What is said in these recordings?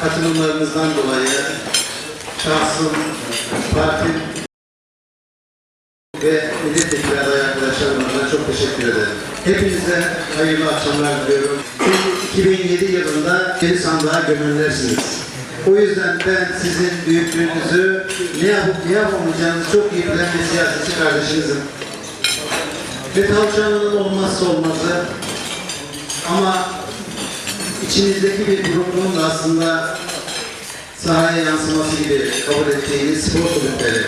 katılımlarınızdan dolayı şahsım, partim ve milletvekili aday arkadaşlarım çok teşekkür ederim. Hepinize hayırlı akşamlar diliyorum. Siz 2007 yılında geri sandığa gömülersiniz. O yüzden ben sizin büyüklüğünüzü, ne yapıp ne yapamayacağınızı çok iyi bilen bir siyasetçi kardeşinizim. Ve tavşanının olmazsa olmazı ama içinizdeki bir grubun da aslında sahaya yansıması gibi kabul ettiğiniz spor kulüpleri.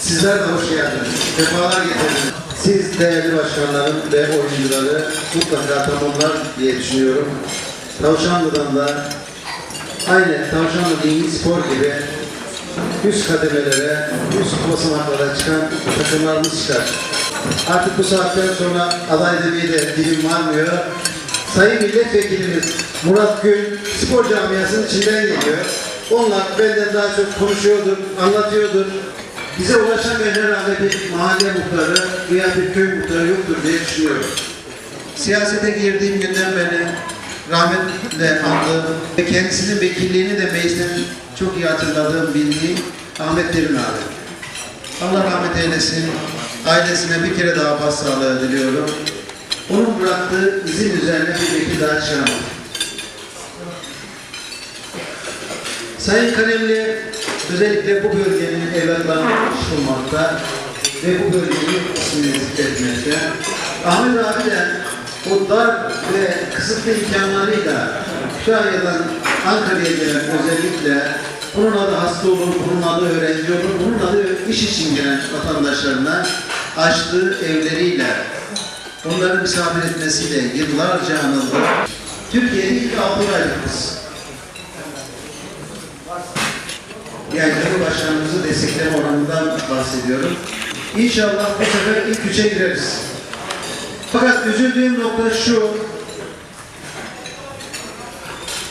Sizler de hoş geldiniz. Defalar getirdiniz. Siz değerli başkanların ve oyuncuları mutlaka tamamlar diye düşünüyorum. Tavşanlı'dan da aynı Tavşanlı Dini Spor gibi üst kademelere, üst basamaklara çıkan takımlarımız çıkar. Artık bu saatten sonra aday demeye de dilim varmıyor. Sayın Milletvekilimiz Murat Gül spor camiasının içinden geliyor. Onlar benden daha çok konuşuyordur, anlatıyordur. Bize ulaşamayan herhalde bir mahalle muhtarı veya bir köy muhtarı yoktur diye düşünüyorum. Siyasete girdiğim günden beri rahmetle andığım ve kendisinin vekilliğini de meclisten çok iyi hatırladığım, bildiğim Ahmet Derin abi. Allah rahmet eylesin. Ailesine bir kere daha başsağlığı diliyorum. Onun bıraktığı izin üzerine bir vekil daha çıkarmak. Sayın Kalemli özellikle bu bölgenin evlatlarını bulmakta ve bu bölgenin ismini zikretmekte. Ahmet abi de o dar ve kısıtlı imkanlarıyla Kütahya'dan Ankara'ya gelen özellikle bunun adı hasta olur, bunun adı öğrenci olur, bunun adı iş için gelen vatandaşlarına açtığı evleriyle onları misafir etmesiyle yıllarca anıldı. Türkiye'nin ilk kız. yani Cumhurbaşkanımızı destekleme oranından bahsediyorum. İnşallah bu sefer ilk üçe gireriz. Fakat üzüldüğüm nokta şu,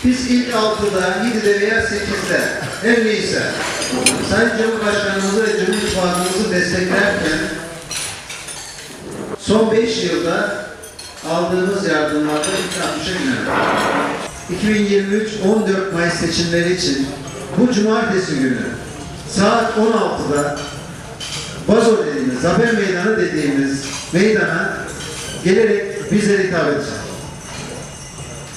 biz ilk altıda, yedide veya sekizde, her neyse, Sayın Cumhurbaşkanımızı ve Cumhur desteklerken, son beş yılda aldığımız yardımlarda ilk 60'a girelim. 2023 14 Mayıs seçimleri için bu cumartesi günü saat 16'da Bazo dediğimiz, Zafer Meydanı dediğimiz meydana gelerek bizlere hitap edecek.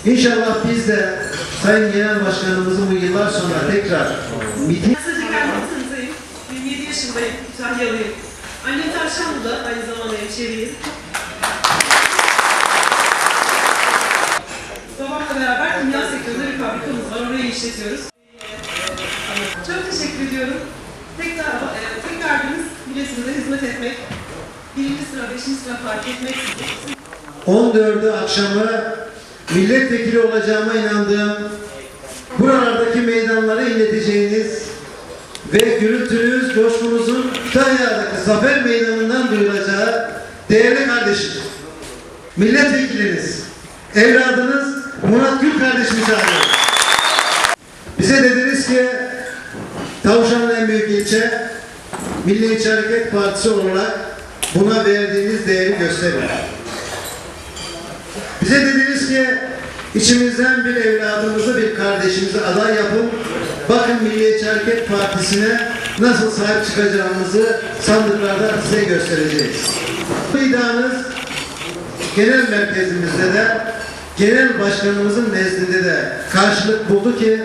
İnşallah biz de Sayın Genel Başkanımızın bu yıllar sonra tekrar miting gelmek tanıtayım. 27 yaşındayım, Kütahyalıyım. Annem Tavşanlı'da, aynı zamanda hemşeriyim. Babamla beraber kimya sektöründe bir fabrikamız var, orayı işletiyoruz. Çok teşekkür ediyorum. Tek, dar, e, tek derdimiz hizmet etmek. Birinci sıra, beşinci sıra fark etmeksizin. 14'ü akşamı milletvekili olacağıma inandığım buralardaki meydanları inleteceğiniz ve gürültünüz, coşkunuzun Kütahya'daki Zafer Meydanı'ndan duyulacağı değerli kardeşim, milletvekiliniz, evladınız Murat Gül kardeşimizi arıyorum. Bize dediniz ki Tavşanlı en büyük ilçe Milliyetçi Hareket Partisi olarak buna verdiğiniz değeri gösterin. Bize dediniz ki içimizden bir evladımızı, bir kardeşimizi aday yapın. Bakın Milliyetçi Hareket Partisi'ne nasıl sahip çıkacağımızı sandıklarda size göstereceğiz. Bu iddianız genel merkezimizde de genel başkanımızın nezdinde de karşılık buldu ki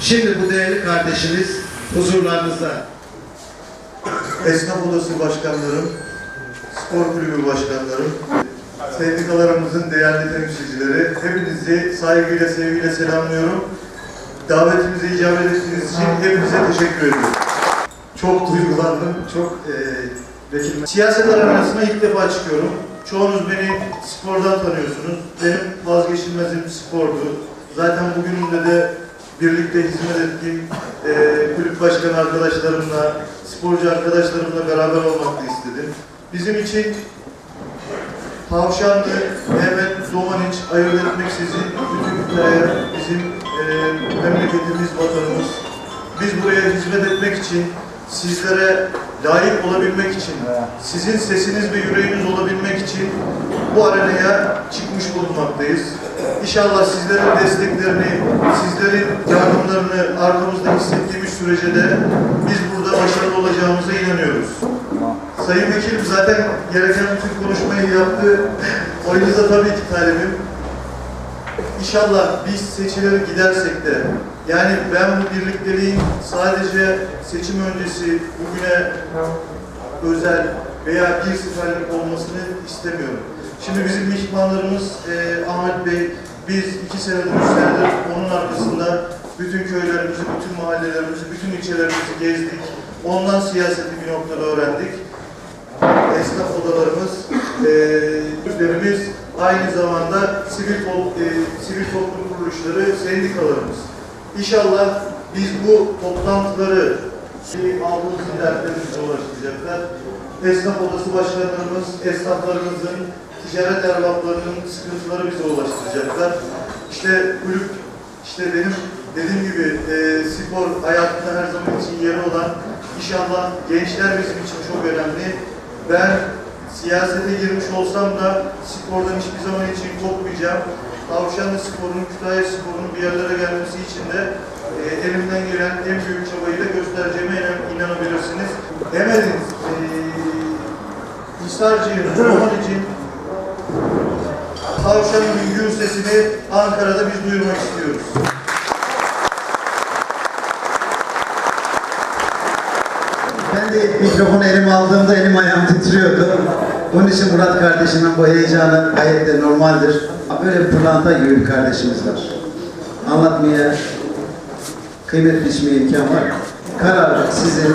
şimdi bu değerli kardeşimiz huzurlarınızda. Esnaf Odası Başkanlarım, Spor Kulübü Başkanlarım, sendikalarımızın değerli temsilcileri, hepinizi saygıyla, sevgiyle selamlıyorum. Davetimize icabet ettiğiniz için hepinize teşekkür ediyorum. Çok duygulandım, çok e, vekil... Siyaset arenasına ilk defa çıkıyorum. Çoğunuz beni spordan tanıyorsunuz. Benim vazgeçilmezim spordu. Zaten bugünümde de birlikte hizmet ettiğim e, kulüp başkanı arkadaşlarımla, sporcu arkadaşlarımla beraber olmak da istedim. Bizim için Tavşanlı, Mehmet Domaniç ayırt etmeksizin bütün hikaye bizim memleketimiz, vatanımız. Biz buraya hizmet etmek için, sizlere layık olabilmek için, sizin sesiniz ve yüreğiniz olabilmek için bu arenaya çıkmış bulunmaktayız. İnşallah sizlerin desteklerini, sizlerin yardımlarını arkamızda hissettiğimiz sürece de biz burada başarılı olacağımıza inanıyoruz. Sayın Vekilim zaten gereken bütün konuşmayı yaptı. Oyunuza tabii ki talibim. İnşallah biz seçileri gidersek de yani ben bu birlikteliğin sadece seçim öncesi bugüne özel veya bir seferlik olmasını istemiyorum. Şimdi bizim mihmanlarımız e, Ahmet Bey, biz iki senedir, üç senedir onun arkasında bütün köylerimizi, bütün mahallelerimizi, bütün ilçelerimizi gezdik. Ondan siyaseti bir noktada öğrendik. Esnaf odalarımız, e, kulüplerimiz, aynı zamanda sivil, e, sivil toplum kuruluşları, sendikalarımız. İnşallah biz bu toplantıları aldığımız dertlerimize ulaştıracaklar. Esnaf odası başkanlarımız, esnaflarımızın, ticaret erbaplarının sıkıntıları bize ulaştıracaklar. İşte kulüp, işte benim dediğim gibi e, spor hayatında her zaman için yeri olan inşallah gençler bizim için çok önemli. Ben siyasete girmiş olsam da spordan hiçbir zaman için kopmayacağım. Tavşanlı sporunun, Kütahya sporunun bir yerlere gelmesi için de e, elimden gelen en büyük çabayı da göstereceğime inan- inanabilirsiniz. Emel'in, e, Hisarcı'nın, Romanic'in, Tavşan'ın gür sesini Ankara'da biz duyurmak istiyoruz. Ben de mikrofonu elime aldığımda elim ayağım titriyordu. Onun için Murat kardeşimin bu heyecanı gayet de normaldir. Böyle bir pırlanta gibi bir kardeşimiz var. Anlatmaya, kıymet biçmeye imkan var. Karar sizin.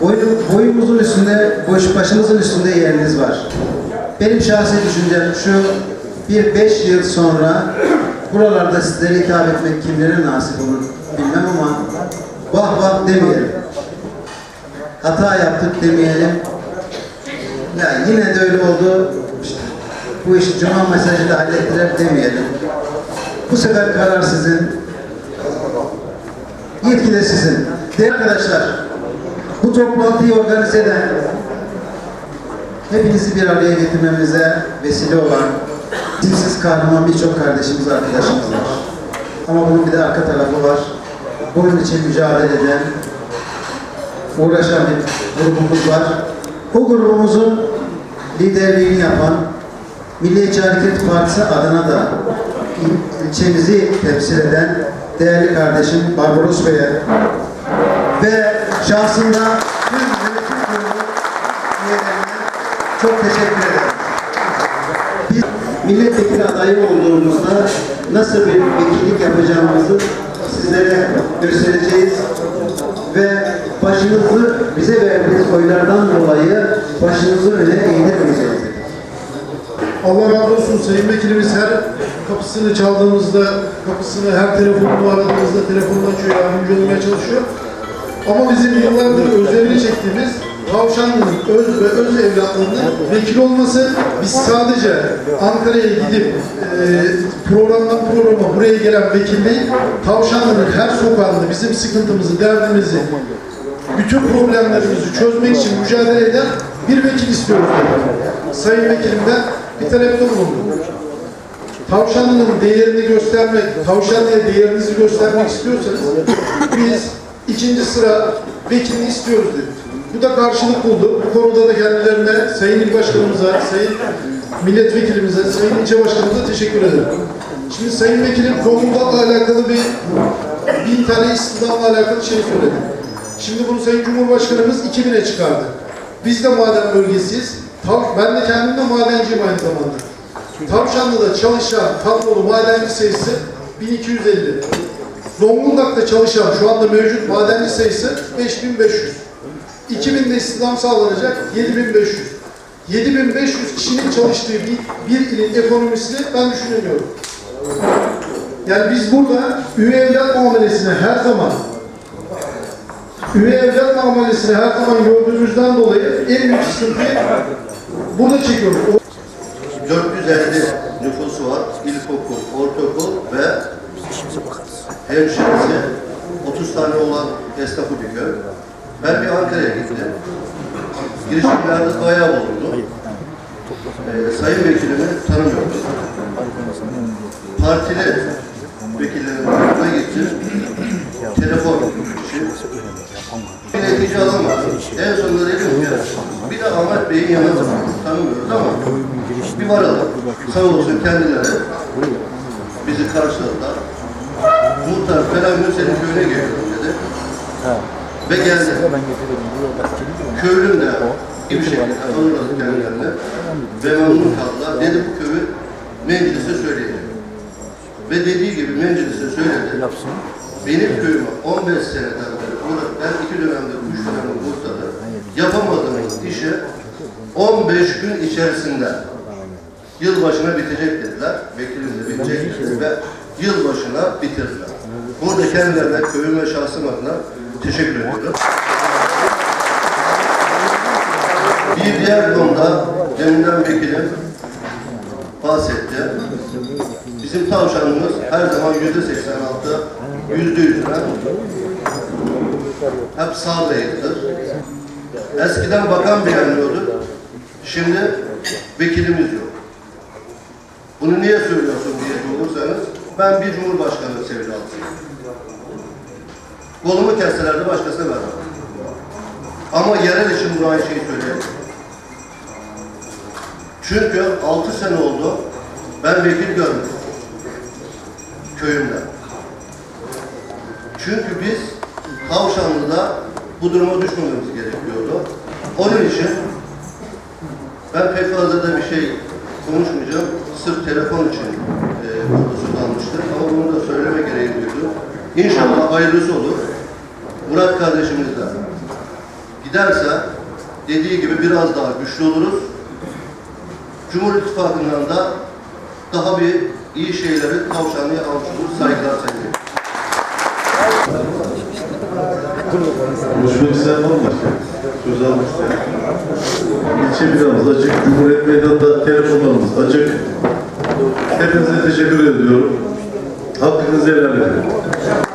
Boyun, boyumuzun üstünde, boş başımızın üstünde yeriniz var. Benim şahsi düşüncem şu, bir beş yıl sonra buralarda sizlere hitap etmek kimlere nasip olur bilmem ama vah vah demeyelim hata yaptık demeyelim. Ya yine de öyle oldu. İşte bu işi cuma mesajı da hallettiler demeyelim. Bu sefer karar sizin. Yetki de sizin. Değerli arkadaşlar, bu toplantıyı organize eden, hepinizi bir araya getirmemize vesile olan, isimsiz kahraman birçok kardeşimiz, arkadaşımız var. Ama bunun bir de arka tarafı var. Bunun için mücadele eden, uğraşan bir grubumuz var. O grubumuzun liderliğini yapan Milliyetçi Hareket Partisi adına da il- ilçemizi temsil eden değerli kardeşim Barbaros Bey'e ve şahsında tüm yönetim kurulu üyelerine çok teşekkür ederim. Biz milletvekili adayı olduğumuzda nasıl bir vekillik yapacağımızı sizlere göstereceğiz başınızı bize verdiğiniz oylardan dolayı başınızı öne eğdirmeyeceğiz. Allah razı olsun Sayın Vekilimiz her kapısını çaldığımızda, kapısını her telefonunu aradığımızda telefonunu açıyor, yardımcı olmaya çalışıyor. Ama bizim yıllardır özlemini çektiğimiz Tavşanlı'nın öz ve öz evlatlarının vekil olması biz sadece Ankara'ya gidip e, programdan programa buraya gelen vekil değil, Tavşanlı'nın her sokağında bizim sıkıntımızı, derdimizi, bütün problemlerimizi çözmek için mücadele eden bir vekil istiyoruz. Sayın Vekilimden bir talepte bulundum. Tavşanlı'nın değerini göstermek, Tavşanlı'ya değerinizi göstermek istiyorsanız biz ikinci sıra vekilini istiyoruz dedik. Bu da karşılık buldu. Bu konuda da kendilerine, Sayın İl Başkanımıza, Sayın Milletvekilimize, Sayın İlçe Başkanımıza teşekkür ederim. Şimdi Sayın Vekilim Zonguldak'la alakalı bir bin tane istihdamla alakalı şey söyledi. Şimdi bunu Sayın Cumhurbaşkanımız 2000'e çıkardı. Biz de maden bölgesiyiz. Tav, ben de kendim de madenciyim aynı zamanda. Tavşanlı'da çalışan tablolu madenci sayısı 1250. Zonguldak'ta çalışan şu anda mevcut madenci sayısı 5500. 2000'de istihdam sağlanacak 7500. 7500 kişinin çalıştığı bir, bir ilin ekonomisini ben düşünemiyorum. Yani biz burada üye evlat muamelesine her zaman üye evlat muamelesini her zaman gördüğümüzden dolayı en büyük sıkıntıyı burada çekiyoruz. O- 450 nüfusu var. İlkokul, ortaokul ve hemşiresi 30 tane olan esnafı bir köy. Ben bir Ankara'ya gittim. Girişimlerde bayağı bulundu. Ee, sayın vekilimi tanımıyordum. Partili vekillerin yanına gittim netice şey alamadı. En sonunda dedim ya, bir de Ahmet Bey'in yanına tanımıyoruz ama bir varalım. Sağ olsun kendileri bizi karşıladılar. Muhtar falan senin köyüne geliyorum dedi. Ve geldi. Köylüm de gibi şekilde hazırladık kendilerine. Ve memnun kaldılar. Dedi bu köyü meclise söyleyelim. Ve dediği gibi meclise söyledi. Benim köyüme 15 seneden burada ben iki dönemde, üç dönemde Bursa'da yapamadığımız işi 15 gün içerisinde yılbaşına bitecek dediler. Vekilimle bitecek ve yılbaşına bitirdiler. Burada kendilerine köyüm ve şahsım adına teşekkür ediyorum. Bir diğer konuda deminden vekilim bahsetti. Bizim tavşanımız her zaman yüzde 86, yüzde yüzüne hep sağlayıktır. Eskiden bakan beğenmiyordu. Şimdi vekilimiz yok. Bunu niye söylüyorsun diye olursanız ben bir cumhurbaşkanı sevdalısıyım. Kolumu kesselerdi başkasına vermem. Ama yerel için bunu aynı şeyi söyleyeyim. Çünkü 6 sene oldu ben vekil görmedim köyümde. Çünkü biz Tavşanlı'da bu duruma düşmememiz gerekiyordu. Onun için ben pek fazla da bir şey konuşmayacağım. Sırf telefon için e, burada söz almıştım. Ama bunu da söyleme gereği duydu. İnşallah hayırlısı olur. Murat kardeşimiz de giderse dediği gibi biraz daha güçlü oluruz. Cumhur İttifakı'ndan da daha bir iyi şeyleri tavşanlıya almış olur. Saygılar sevgiler. Konuşmak isteyen var mı? Söz almak isteyen. İlçe binamız açık. Cumhuriyet Meydanı'nda telefonlarımız açık. Hepinize teşekkür ediyorum. Hakkınızı helal edin.